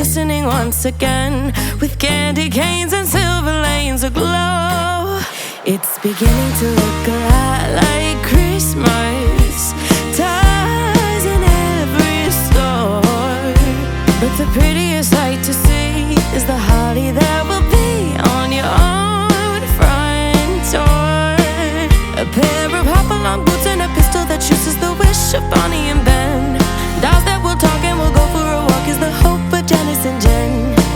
glistening once again with candy canes and silver lanes aglow. It's beginning to look a lot like Christmas. Ties in every store. But the prettiest sight to see is the holly that will be on your own front door. A pair of hop-along boots and a pistol that chooses the wish of Bonnie and Ben. Dolls that will talk and will go for a walk is the hope of Janice and Jen.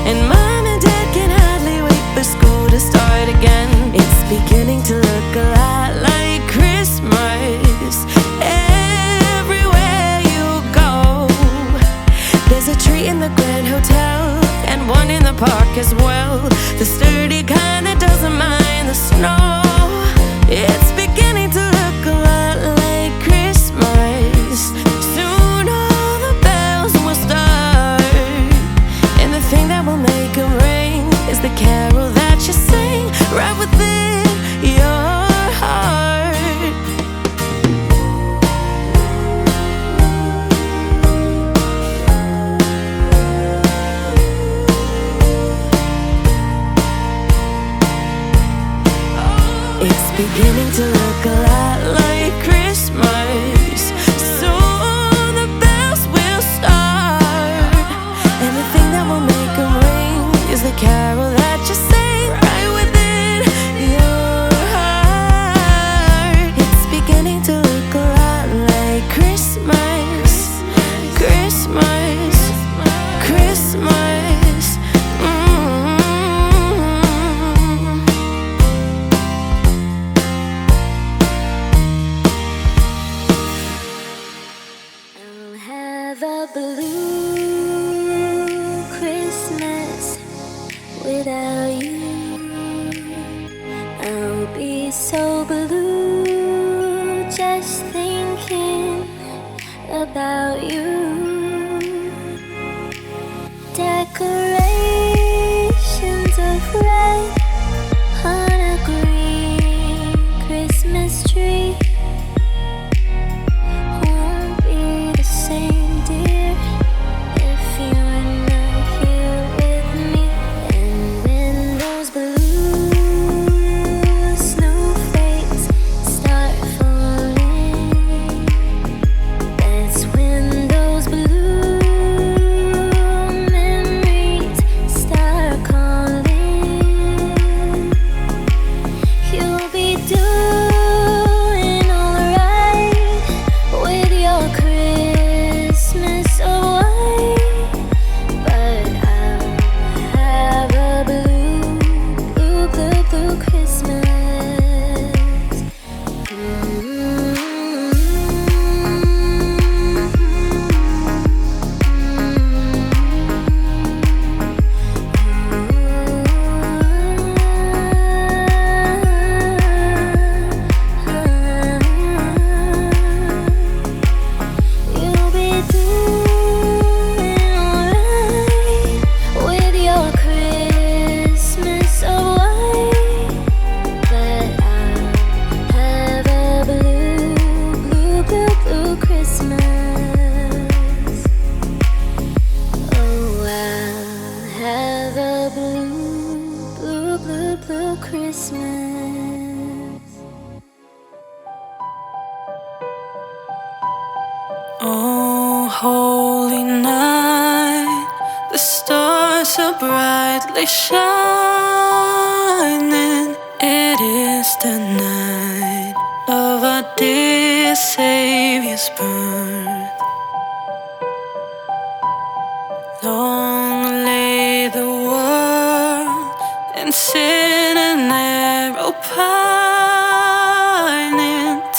And mom and dad can hardly wait for school to start again. It's beginning to look a lot like Christmas everywhere you go. There's a tree in the Grand Hotel and one in the park as well. The sturdy kind that doesn't mind the snow. It's about you.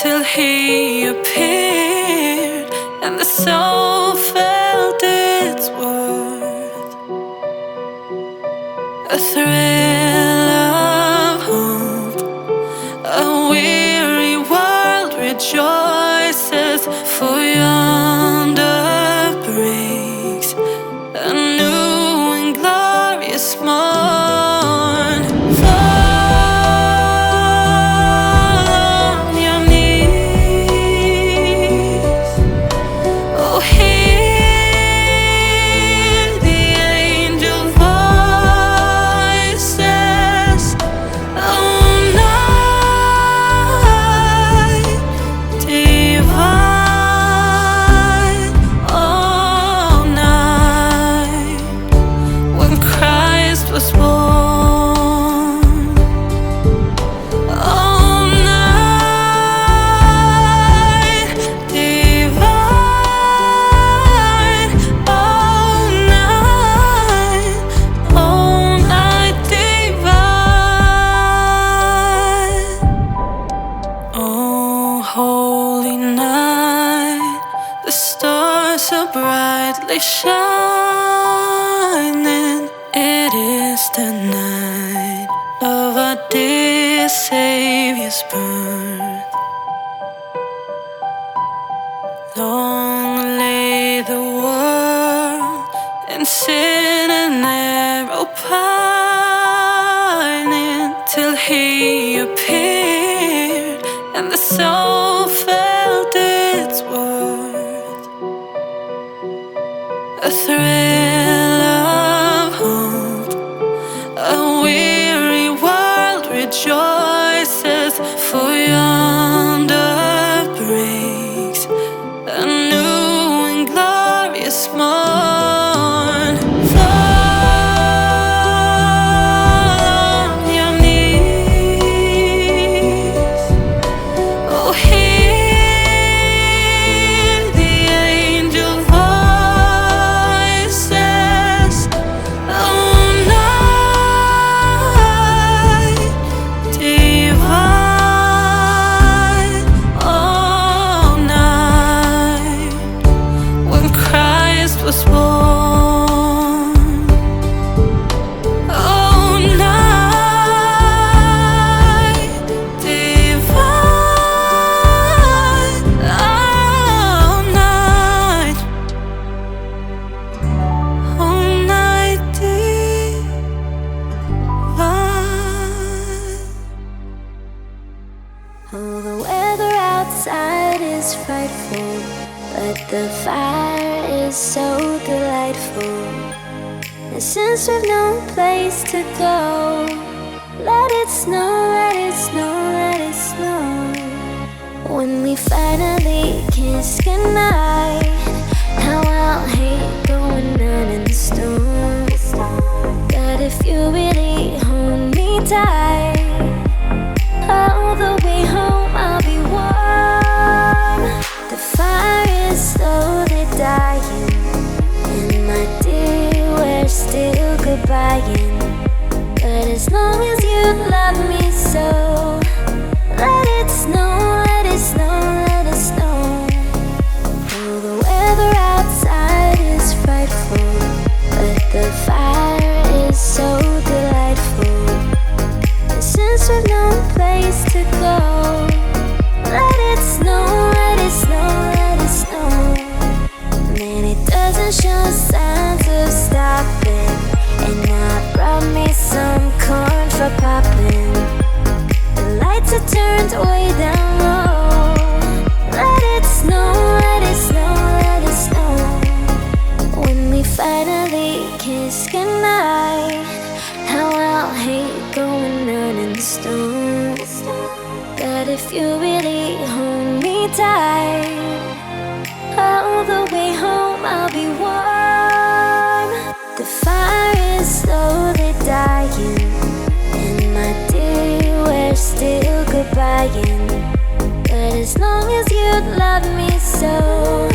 Till he appeared and the soul felt its worth. A thrill night of our dear Savior's birth. Long lay the world in sin and narrow pining till He appeared and the soul felt its worth. A thrill. is frightful, but the fire is so delightful. And since we've no place to go, let it snow, let it snow, let it snow. When we finally kiss goodnight, how I'll hate going out in the storm. But if you really hold me tight. You really hold me tight. All the way home, I'll be warm. The fire is slowly dying, and my dear, we're still goodbying. But as long as you love me so.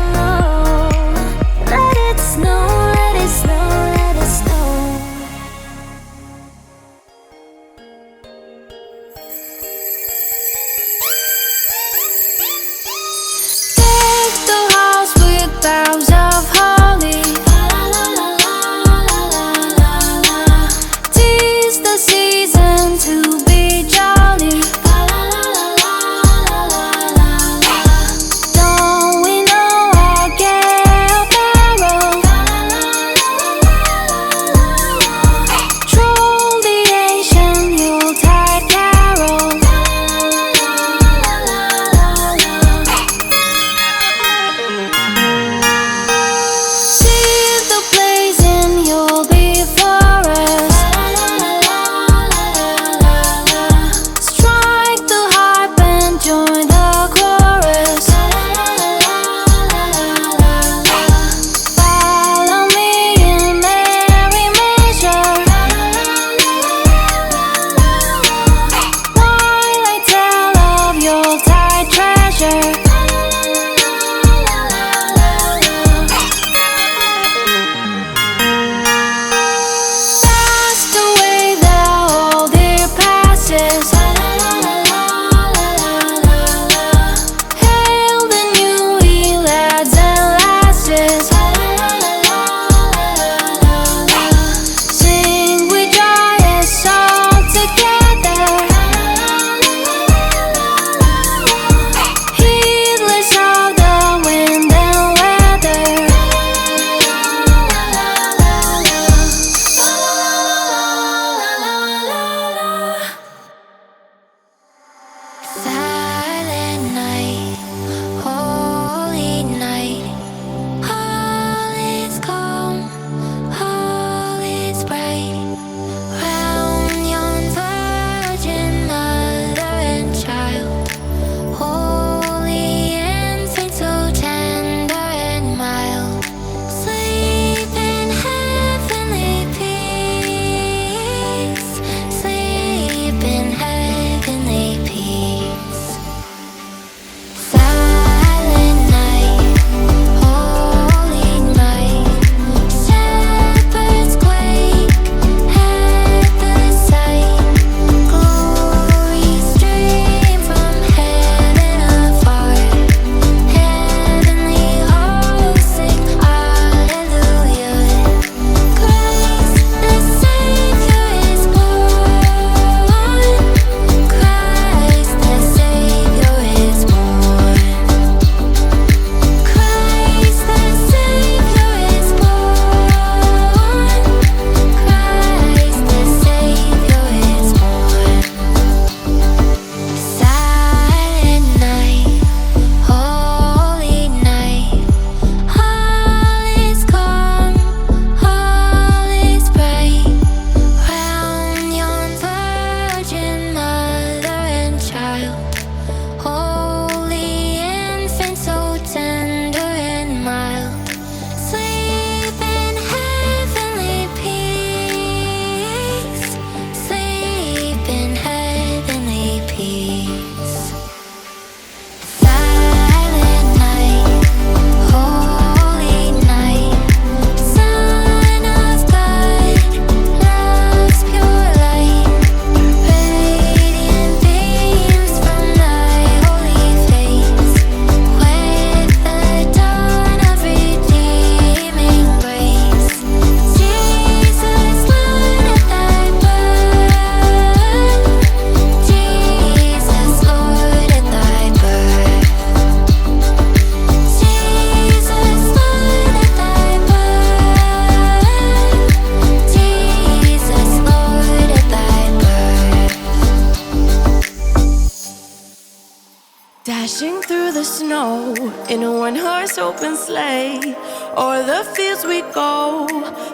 the fields we go,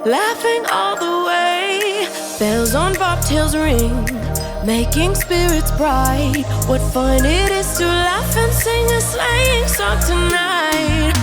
laughing all the way. Bells on bobtails ring, making spirits bright. What fun it is to laugh and sing a sleighing song tonight!